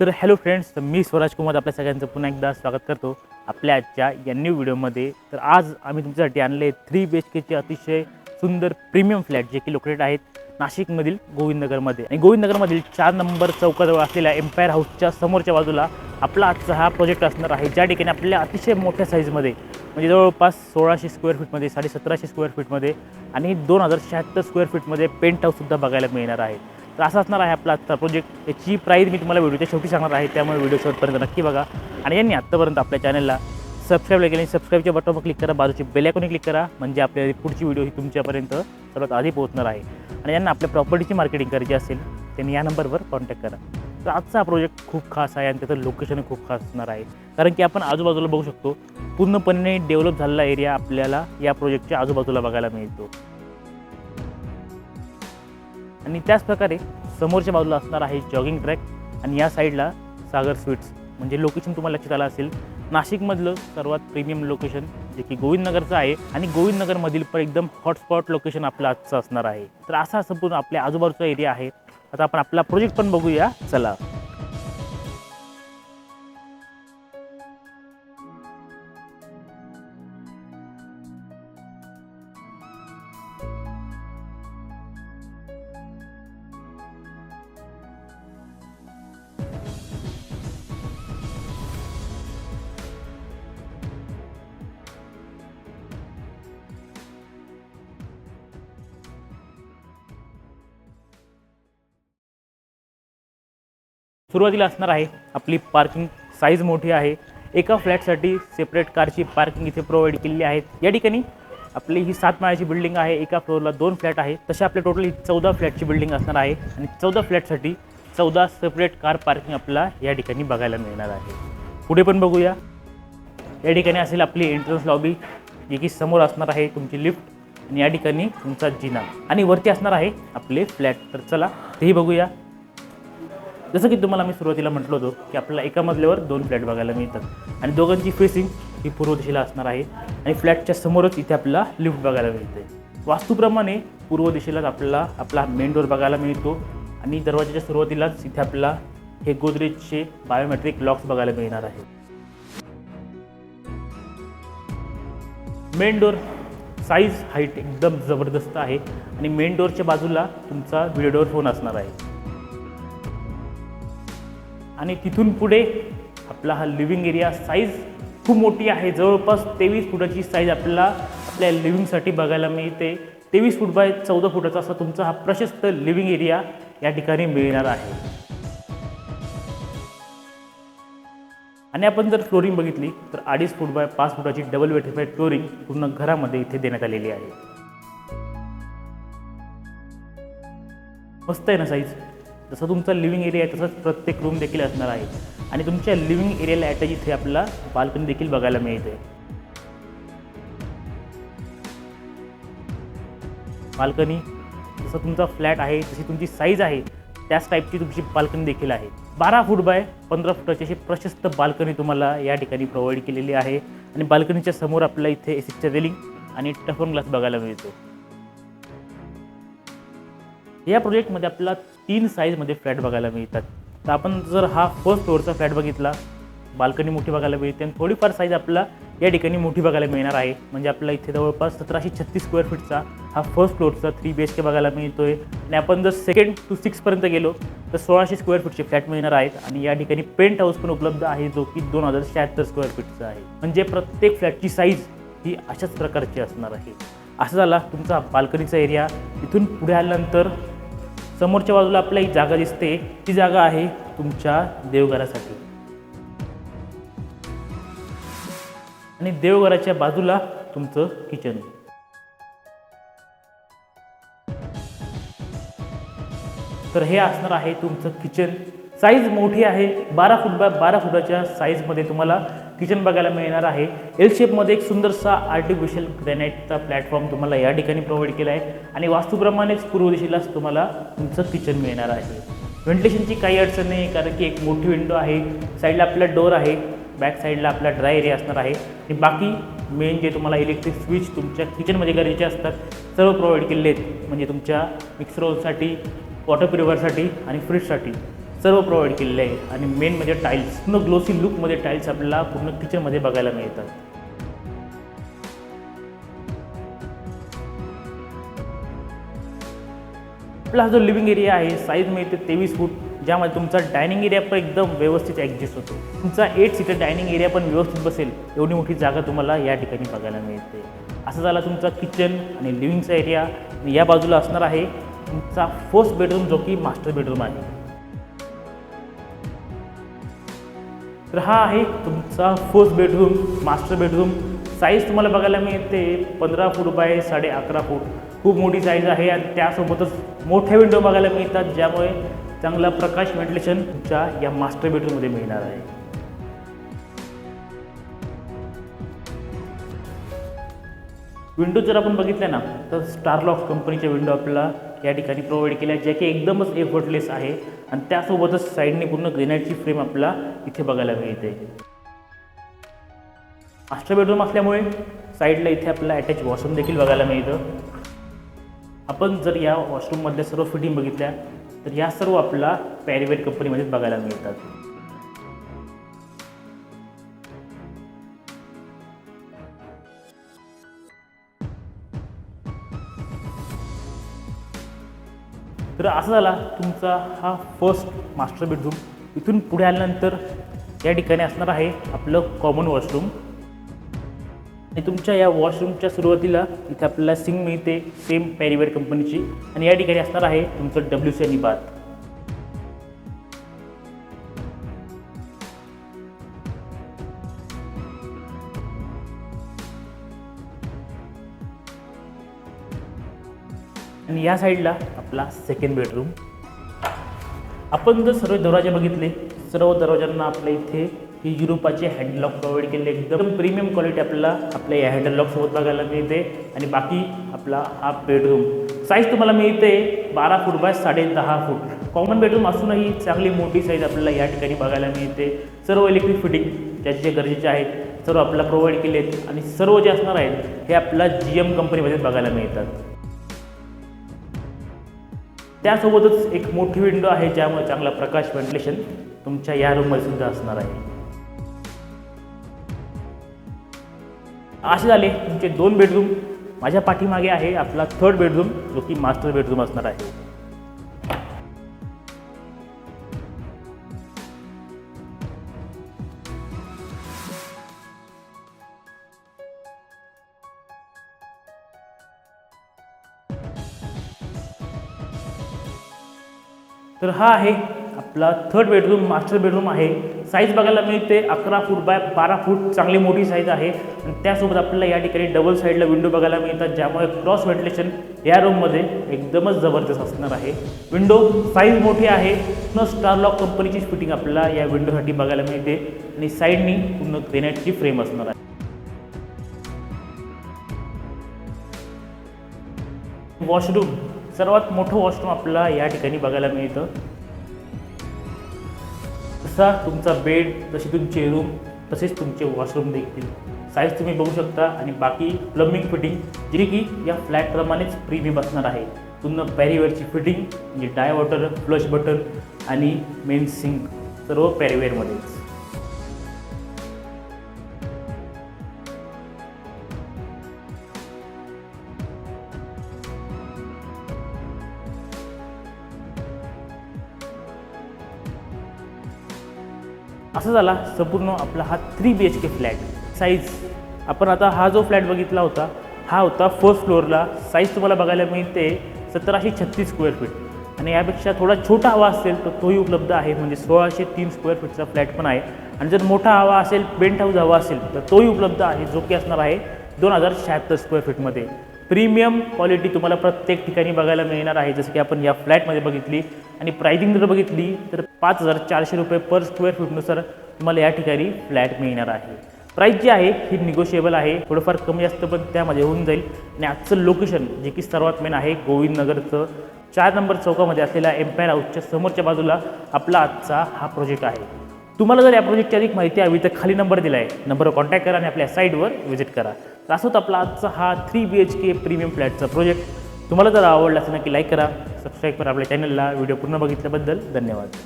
तर hello friends तर मी स्वराज कुमार आपल्या सगळ्यांचं पुन्हा एकदा स्वागत करतो आपल्या आजच्या या न्यू व्हिडिओमध्ये तर आज आम्ही तुमच्यासाठी आणले थ्री बी एच केचे अतिशय सुंदर प्रीमियम फ्लॅट जे की लोकेटेड आहेत नाशिकमधील गोविंदनगरमध्ये. आणि गोविंदनगरमधील चार नंबर चौकाजवळ असलेल्या एम्पायर हाऊसच्या समोरच्या बाजूला आपला आजचा हा प्रोजेक्ट असणार आहे. ज्या ठिकाणी आपल्या अतिशय मोठ्या साईजमध्ये म्हणजे जवळपास सोळाशे स्क्वेअर फीटमध्ये साडे सतराशे स्क्वेअर फीटमध्ये आणि दोन हजार शहात्तर स्क्वेअर फीटमध्ये पेंट हाऊससुद्धा बघायला मिळणार आहे. तर असा असणार आहे आपला आजचा प्रोजेक्ट याची प्राईज मी तुम्हाला व्हिडिओच्या शेवटी सांगणार आहे त्यामुळे व्हिडिओ शेवटपर्यंत नक्की बघा. आणि यांनी आत्तापर्यंत आपल्या चॅनलला सबस्क्राईब केले सबस्क्राईबच्या बटनवर क्लिक करा बाजूची बेलॅकोनी क्लिक करा म्हणजे आपल्या पुढची व्हिडिओ ही तुमच्यापर्यंत सर्वात आधी पोहोचणार आहे. आणि यांना आपल्या प्रॉपर्टीची मार्केटिंग करायची असेल त्यांनी या नंबरवर कॉन्टॅक्ट करा. तर आजचा हा प्रोजेक्ट खूप खास आहे आणि त्याचं लोकेशन खूप खास असणार आहे. कारण की आपण आजूबाजूला बघू शकतो पूर्णपणे डेव्हलप झालेला एरिया आपल्याला या प्रोजेक्टच्या आजूबाजूला बघायला मिळतो. आणि त्याच प्रकारे समोरच्या बाजूला असणार आहे जॉगिंग ट्रॅक आणि या साईडला सागर स्वीट्स म्हणजे लोकेशन तुम्हाला लक्षात आलं असेल नाशिकमधलं सर्वात प्रीमियम लोकेशन जे की गोविंदनगरचं आहे आणि गोविंदनगरमधील पण एकदम हॉटस्पॉट लोकेशन आपलं आजचं असणार आहे. तर असा संपूर्ण आपल्या आजूबाजूचा एरिया आहे. आता आपण आपला प्रोजेक्ट पण बघूया. चला. सुरुवातीला असणार आहे आपली पार्किंग साईज मोठी आहे. एका फ्लॅटसाठी सेपरेट कारची पार्किंग इथे प्रोव्हाइड केलेली आहे. या ठिकाणी आपली ही सात माळ्याची बिल्डिंग आहे. एका फ्लोअरला दोन फ्लॅट आहे. तसे आपल्या टोटल ही चौदा फ्लॅटची बिल्डिंग असणार आहे. आणि चौदा फ्लॅटसाठी चौदा सेपरेट कार पार्किंग आपल्याला या ठिकाणी बघायला मिळणार आहे. पुढे पण बघूया. या ठिकाणी असेल आपली एंट्रन्स लॉबी जी की समोर असणार आहे तुमची लिफ्ट आणि या ठिकाणी तुमचा जिना. आणि वरती असणार आहे आपले फ्लॅट तर चला तेही बघूया. जसं की तुम्हाला मी सुरुवातीला म्हटलं होतो की आपल्याला एका मजल्यावर दोन फ्लॅट बघायला मिळतात. आणि दोघांची फेसिंग ही पूर्व दिशेला असणार आहे. आणि फ्लॅटच्या समोरच इथे आपल्याला लिफ्ट बघायला मिळते. वास्तूप्रमाणे पूर्व दिशेलाच आपल्याला आपला मेन डोर बघायला मिळतो. आणि दरवाजाच्या सुरुवातीलाच इथे आपल्याला हे गोदरेजचे बायोमेट्रिक लॉक्स बघायला मिळणार आहे. मेन डोर साईज हाईट एकदम जबरदस्त आहे. आणि मेन डोरच्या बाजूला तुमचा व्हिडिओ फोन असणार आहे. आणि तिथून पुढे आपला हा लिव्हिंग एरिया साईज खूप मोठी आहे. जवळपास तेवीस फुटाची साईज आपल्याला आपल्या लिव्हिंगसाठी बघायला मिळते. तेवीस फूट बाय चौदा फुटाचा असा तुमचा हा प्रशस्त लिव्हिंग एरिया या ठिकाणी मिळणार आहे. आणि आपण जर फ्लोरिंग बघितली तर अडीच फूट बाय पाच फुटाची डबल वेटिफाईड फ्लोरिंग पूर्ण घरामध्ये इथे देण्यात आलेली आहे. मस्त आहे ना साईज जसं तुमचा लिव्हिंग एरिया आहे तसंच प्रत्येक रूम देखील असणार आहे. आणि तुमच्या लिव्हिंग एरियाला अटॅच इथे आपल्याला बाल्कनी देखील बघायला मिळते. बाल्कनी जसं तुमचा फ्लॅट आहे जशी तुमची साईज आहे त्याच टाईपची तुमची बाल्कनी देखील आहे. बारा फूट बाय पंधरा फुटाची अशी प्रशस्त बाल्कनी तुम्हाला या ठिकाणी प्रोव्हाइड केलेली आहे. आणि बाल्कनीच्या समोर आपल्याला इथे एसीच्या रेलिंग आणि टफन ग्लास बघायला मिळतो. या प्रोजेक्टमध्ये आपल्याला तीन साईजमध्ये फ्लॅट बघायला मिळतात. तर आपण जर हा फर्स्ट फ्लोअरचा फ्लॅट बघितला बाल्कनी मोठी बघायला मिळते आणि थोडीफार साईज आपल्याला या ठिकाणी मोठी बघायला मिळणार आहे. म्हणजे आपल्याला इथे जवळपास सतराशे छत्तीस स्क्वेअर फीटचा हा फर्स्ट फ्लोअरचा थ्री बी एच के बघायला मिळतो आहे आणि आपण जर सेकंड टू सिक्सपर्यंत गेलो तर सोळाशे स्क्वेअर फीटचे फ्लॅट मिळणार आहेत. आणि या ठिकाणी पेंट हाऊस पण उपलब्ध आहे जो की दोन हजार शहात्तर स्क्वेअर फीटचा आहे. म्हणजे प्रत्येक फ्लॅटची साईज ही अशाच प्रकारची असणार आहे. असं झाला तुमचा बाल्कनीचा एरिया इथून पुढे आल्यानंतर समोरच्या बाजूला आपल्याला ही जागा दिसते. ती जागा आहे तुमच्या देवघरासाठी. आणि देवघराच्या बाजूला तुमचं किचन तर हे असणार आहे तुमचं किचन साईज मोठी आहे. बारा फूट बाय बारा फुटाच्या साईजमध्ये तुम्हाला किचन बघायला मिळणार आहे. एल शेपमध्ये एक सुंदरसा आर्टिफिशियल ग्रॅनाईटचा प्लॅटफॉर्म तुम्हाला या ठिकाणी प्रोव्हाइड केला आहे. आणि वास्तूप्रमाणेच पूर्व दिशेलाच तुम्हाला तुमचं किचन मिळणार आहे. व्हेंटिलेशनची काही अडचण नाही कारण की एक मोठी विंडो आहे. साईडला आपला डोर आहे. बॅक साईडला आपला ड्राय एरिया असणार आहे. आणि बाकी मेन जे तुम्हाला इलेक्ट्रिक स्विच तुमच्या किचनमध्ये गरजेचे असतात सर्व प्रोव्हाइड केलेले आहेत. म्हणजे तुमच्या मिक्सर ओव्हनसाठी वॉटर प्युरिफायरसाठी आणि फ्रीजसाठी सर्व प्रोव्हाइड केलेले आहे. आणि मेन म्हणजे टाईल्स पूर्ण ग्लोसी लुकमध्ये टाईल्स आपल्याला पूर्ण किचनमध्ये बघायला मिळतात. आपला हा जो लिव्हिंग एरिया आहे साईज मिळते तेवीस फूट ज्यामध्ये तुमचा डायनिंग एरिया पण एकदम व्यवस्थित ॲडजस्ट होतो. तुमचा एट सीटर डायनिंग एरिया पण व्यवस्थित बसेल एवढी मोठी जागा तुम्हाला या ठिकाणी बघायला मिळते. असं झाला तुमचा किचन आणि लिव्हिंगचा एरिया या बाजूला असणार आहे तुमचा फर्स्ट बेडरूम जो की मास्टर बेडरूम आहे. तर हा आहे तुमचा first bedroom master bedroom size तुम्हाला बघायला मिळते पंधरा फूट बाय साडे अकरा फूट. खूप मोठी साईज आहे आणि त्यासोबतच मोठ्या विंडो बघायला मिळतात ज्यामुळे चांगला प्रकाश व्हेंटिलेशन तुमच्या या मास्टर बेडरूममध्ये मिळणार आहे. विंडो जर आपण बघितल्या ना तर स्टारलॉक कंपनीच्या विंडो आपल्याला या ठिकाणी प्रोव्हाइड केल्या ज्या की एकदमच एफर्टलेस आहे. आणि त्यासोबतच साईडने पूर्ण ग्रेनाईटची फ्रेम आपल्याला इथे बघायला मिळते. मास्टर बेडरूम असल्यामुळे साईडला इथे आपल्याला अटॅच वॉशरूम देखील बघायला मिळतं. आपण जर या वॉशरूममधल्या सर्व फिटिंग बघितल्या तर या सर्व आपल्याला पॅरिवेट कंपनीमध्येच बघायला मिळतात. तर असं झाला तुमचा हा फर्स्ट मास्टर बेडरूम इथून पुढे आल्यानंतर या ठिकाणी असणार आहे आपलं कॉमन वॉशरूम आणि तुमच्या या वॉशरूमच्या सुरुवातीला इथे आपल्याला सिंग मिळते सेम पॅरिवेअर कंपनीची आणि या ठिकाणी असणार आहे तुमचं डब्ल्यू सी आणि बाथ आणि या साईडला आपला सेकंड बेडरूम आपण जर सर्व दरवाजे बघितले सर्व दरवाजांना आपल्या इथे हे युरोपाचे हँडलॉक प्रोव्हाइड केले एकदम प्रीमियम क्वालिटी आपल्याला आपल्या या हँडलॉकसोबत बघायला मिळते. आणि बाकी आपला हा बेडरूम साईज तुम्हाला मिळते बारा फूट बाय साडे दहा फूट कॉमन बेडरूम असूनही चांगली मोठी साईज आपल्याला या ठिकाणी बघायला मिळते. सर्व इलेक्ट्रिक फिटिंग ज्याचे जे गरजेचे आहेत सर्व आपल्याला प्रोव्हाइड केले आहेत आणि सर्व जे असणार आहेत हे आपल्याला जी एम कंपनीमध्ये बघायला मिळतात. त्यासोबतच एक मोठी विंडो आहे ज्यामुळे चांगला प्रकाश व्हेंटिलेशन तुमच्या या रूममध्ये सुद्धा असणार आहे. असे झाले तुमचे दोन बेडरूम माझ्या पाठीमागे आहे आपला थर्ड बेडरूम जो की मास्टर बेडरूम असणार आहे. तर हा आहे आपला थर्ड बेडरूम मास्टर बेडरूम आहे. साईज बघायला मिळते अकरा फूट बाय बारा फूट चांगली मोठी साईज आहे. आणि त्यासोबत आपल्याला या ठिकाणी डबल साईडला विंडो बघायला मिळतात ज्यामुळे क्रॉस व्हेंटिलेशन या रूममध्ये एकदमच जबरदस्त असणार आहे. विंडो साईज मोठी आहे न स्टारलॉक कंपनीची फिटिंग आपल्याला या विंडोसाठी बघायला मिळते. आणि साईडनी पूर्ण ग्रेनाईटची फ्रेम असणार आहे. वॉशरूम सर्वात मोठं वॉशरूम आपल्याला या ठिकाणी बघायला मिळतं. जसा तुमचा बेड तसे तुमचे रूम तसेच तुमचे वॉशरूम देखील. साईज तुम्ही बघू शकता आणि बाकी प्लंबिंग फिटिंग जे की या फ्लॅटप्रमाणेच प्रीमियम असणार आहे. पूर्ण पॅरीवेअरची फिटिंग म्हणजे डाय वॉटर फ्लश बटन आणि मेन सिंक सर्व पॅरीवेअरमध्येच. असा झाला? संपूर्ण आपला हा three B H K flat size आपण आता हा जो फ्लॅट बघितला होता हा होता फर्स्ट फ्लोअरला साईज तुम्हाला बघायला मिळते सतराशे छत्तीस स्क्वेअर फीट आणि यापेक्षा थोडा छोटा हवा असेल तर तोही उपलब्ध आहे. म्हणजे सोळाशे तीन स्क्वेअर फीटचा फ्लॅट पण आहे. आणि जर मोठा हवा असेल पेंट हाऊस हवा असेल तर तोही उपलब्ध आहे. जो की असणार आहे दोन हजार शहात्तर स्क्वेअर फीटमध्ये प्रीमियम क्वालिटी तुम्हाला प्रत्येक ठिकाणी बघायला मिळणार आहे. जसं की आपण या फ्लॅटमध्ये बघितली आणि प्राइसिंग जर बघितली तर पाच हजार चारशे रुपये पर स्क्वेअर फूटनुसार तुम्हाला या ठिकाणी फ्लॅट मिळणार आहे. प्राईस जी आहे ही निगोशिएबल आहे. थोडंफार कमी जास्त पण त्यामध्ये होऊन जाईल. आणि आजचं लोकेशन जे की सर्वात मेन आहे गोविंदनगरचं चार नंबर चौकामध्ये असलेल्या एम्पायर हाऊसच्या समोरच्या बाजूला आपला आजचा हा प्रोजेक्ट आहे. तुम्हाला जर या प्रोजेक्टची अधिक माहिती हवी तर खाली नंबर दिला आहे नंबरवर कॉन्टॅक्ट करा आणि आपल्या साईटवर व्हिजिट करा. तर होता आपला आजचा हा three B H K premium फ्लॅटचा project तुम्हाला जर आवडला असेल नक्की लाईक करा सबस्क्राईब करा आपल्या चॅनलला व्हिडिओ पूर्ण बघितल्याबद्दल धन्यवाद.